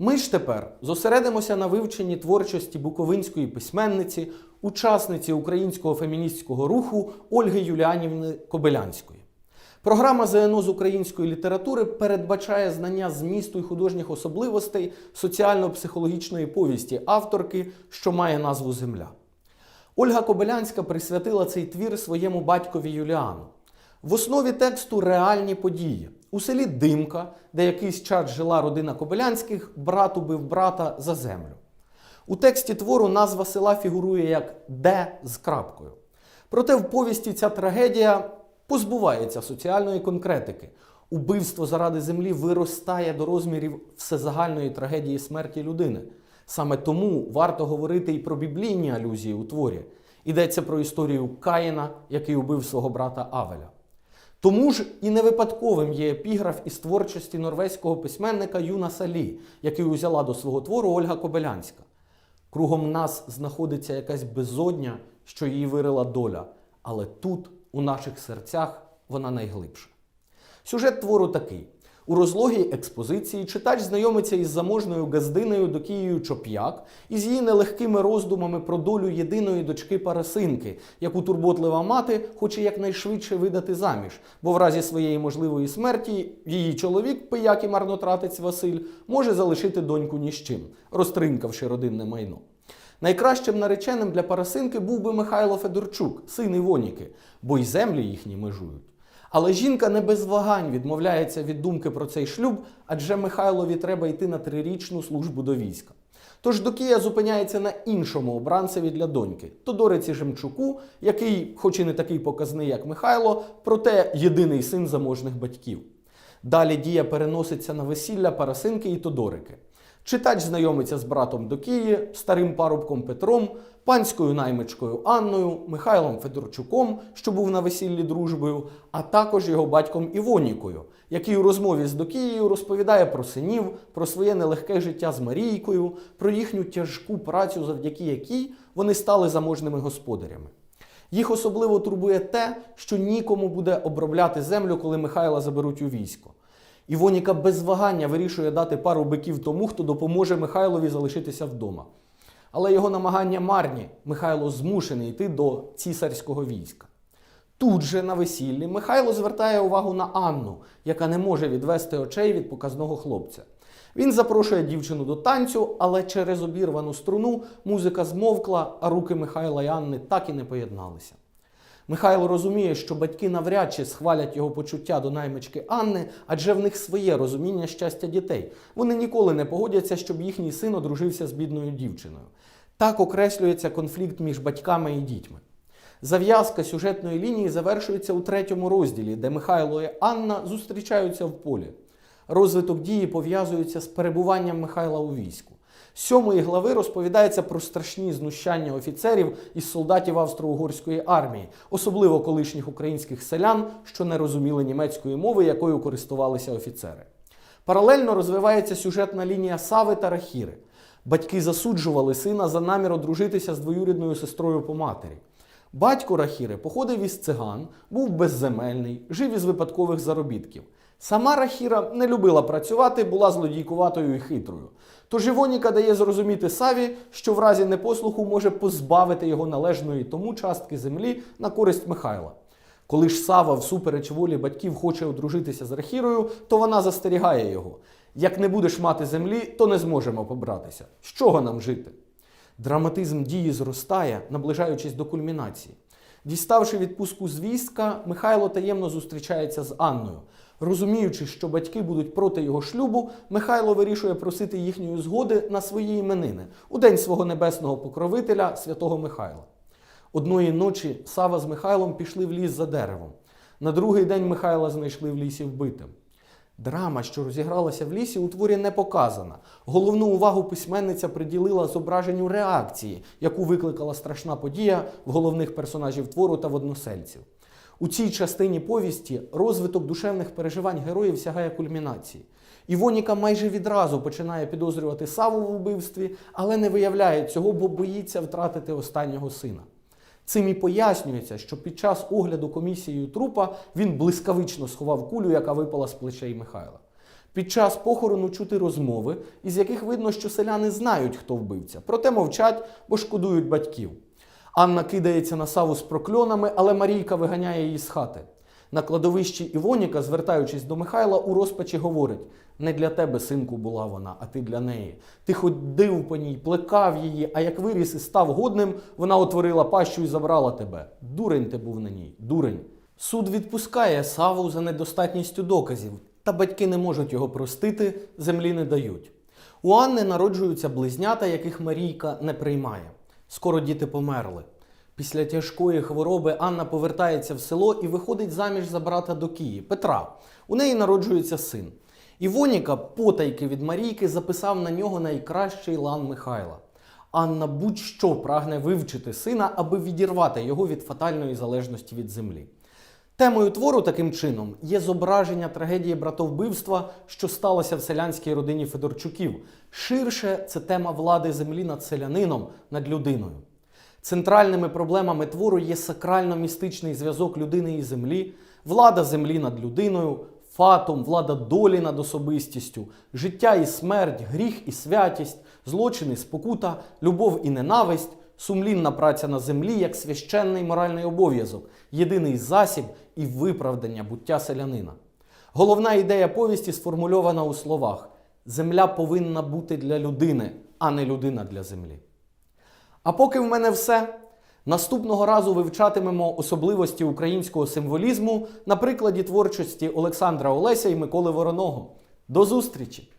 Ми ж тепер зосередимося на вивченні творчості буковинської письменниці, учасниці українського феміністського руху Ольги Юліанівни Кобилянської. Програма ЗНО з української літератури передбачає знання змісту і художніх особливостей соціально-психологічної повісті авторки, що має назву Земля. Ольга Кобилянська присвятила цей твір своєму батькові Юліану. В основі тексту реальні події. У селі Димка, де якийсь час жила родина Кобилянських, брат убив брата за землю. У тексті твору назва села фігурує як Де з крапкою. Проте в повісті ця трагедія позбувається соціальної конкретики. Убивство заради землі виростає до розмірів всезагальної трагедії смерті людини. Саме тому варто говорити і про біблійні алюзії у творі. Йдеться про історію Каїна, який убив свого брата Авеля. Тому ж і не випадковим є епіграф із творчості норвезького письменника Юна Салі, який узяла до свого твору Ольга Кобелянська. Кругом нас знаходиться якась безодня, що її вирила доля, але тут, у наших серцях, вона найглибша. Сюжет твору такий: у розлогій експозиції читач знайомиться із заможною газдиною Докією Чоп'як і з її нелегкими роздумами про долю єдиної дочки Парасинки, яку турботлива мати хоче якнайшвидше видати заміж, бо в разі своєї можливої смерті її чоловік, пияк і марнотратець Василь, може залишити доньку ні з чим, розтринкавши родинне майно. Найкращим нареченим для Парасинки був би Михайло Федорчук, син Івоніки, бо й землі їхні межують. Але жінка не без вагань відмовляється від думки про цей шлюб, адже Михайлові треба йти на трирічну службу до війська. Тож Докія зупиняється на іншому обранцеві для доньки Тодориці Жемчуку, який, хоч і не такий показний, як Михайло, проте єдиний син заможних батьків. Далі дія переноситься на весілля Парасинки і Тодорики. Читач знайомиться з братом Докії, старим парубком Петром, панською наймичкою Анною, Михайлом Федорчуком, що був на весіллі дружбою, а також його батьком Івонікою, який у розмові з Докією розповідає про синів, про своє нелегке життя з Марійкою, про їхню тяжку працю, завдяки якій вони стали заможними господарями. Їх особливо турбує те, що нікому буде обробляти землю, коли Михайла заберуть у військо. Івоніка без вагання вирішує дати пару биків тому, хто допоможе Михайлові залишитися вдома. Але його намагання марні, Михайло змушений йти до цісарського війська. Тут же на весіллі Михайло звертає увагу на Анну, яка не може відвести очей від показного хлопця. Він запрошує дівчину до танцю, але через обірвану струну музика змовкла, а руки Михайла і Анни так і не поєдналися. Михайло розуміє, що батьки навряд чи схвалять його почуття до наймички Анни, адже в них своє розуміння щастя дітей. Вони ніколи не погодяться, щоб їхній син одружився з бідною дівчиною. Так окреслюється конфлікт між батьками і дітьми. Зав'язка сюжетної лінії завершується у третьому розділі, де Михайло і Анна зустрічаються в полі. Розвиток дії пов'язується з перебуванням Михайла у війську. Сьомої глави розповідається про страшні знущання офіцерів із солдатів австро-угорської армії, особливо колишніх українських селян, що не розуміли німецької мови, якою користувалися офіцери. Паралельно розвивається сюжетна лінія Сави та Рахіри. Батьки засуджували сина за намір одружитися з двоюрідною сестрою по матері. Батько Рахіри походив із циган, був безземельний, жив із випадкових заробітків. Сама Рахіра не любила працювати, була злодійкуватою і хитрою. Тож Івоніка дає зрозуміти Саві, що в разі непослуху може позбавити його належної тому частки землі на користь Михайла. Коли ж Сава, всупереч волі батьків, хоче одружитися з Рахірою, то вона застерігає його: як не будеш мати землі, то не зможемо побратися. З чого нам жити? Драматизм дії зростає, наближаючись до кульмінації. Діставши відпустку з війська, Михайло таємно зустрічається з Анною. Розуміючи, що батьки будуть проти його шлюбу, Михайло вирішує просити їхньої згоди на свої іменини у день свого небесного покровителя святого Михайла. Одної ночі Сава з Михайлом пішли в ліс за деревом. На другий день Михайла знайшли в лісі вбитим. Драма, що розігралася в лісі, у творі не показана. Головну увагу письменниця приділила зображенню реакції, яку викликала страшна подія в головних персонажів твору та в односельців. У цій частині повісті розвиток душевних переживань героїв сягає кульмінації. Івоніка майже відразу починає підозрювати Саву в вбивстві, але не виявляє цього, бо боїться втратити останнього сина. Цим і пояснюється, що під час огляду комісією трупа він блискавично сховав кулю, яка випала з плечей Михайла. Під час похорону чути розмови, із яких видно, що селяни знають, хто вбивця, проте мовчать, бо шкодують батьків. Анна кидається на саву з прокльонами, але Марійка виганяє її з хати. На кладовищі Івоніка, звертаючись до Михайла, у розпачі говорить: не для тебе, синку, була вона, а ти для неї. Ти ходив по ній, плекав її, а як виріс і став годним, вона отворила пащу і забрала тебе. Дурень ти був на ній, дурень. Суд відпускає Саву за недостатністю доказів, та батьки не можуть його простити, землі не дають. У Анни народжуються близнята, яких Марійка не приймає. Скоро діти померли. Після тяжкої хвороби Анна повертається в село і виходить заміж за брата до Киї Петра. У неї народжується син. Івоніка, потайки від Марійки, записав на нього найкращий лан Михайла. Анна будь-що прагне вивчити сина, аби відірвати його від фатальної залежності від землі. Темою твору таким чином є зображення трагедії братовбивства, що сталося в селянській родині Федорчуків. Ширше це тема влади землі над селянином, над людиною. Центральними проблемами твору є сакрально-містичний зв'язок людини і землі, влада землі над людиною, фатум, влада долі над особистістю, життя і смерть, гріх і святість, злочин і спокута, любов і ненависть, сумлінна праця на землі як священний моральний обов'язок, єдиний засіб і виправдання буття селянина. Головна ідея повісті сформульована у словах: земля повинна бути для людини, а не людина для землі. А поки в мене все. Наступного разу вивчатимемо особливості українського символізму на прикладі творчості Олександра Олеся і Миколи Вороного. До зустрічі!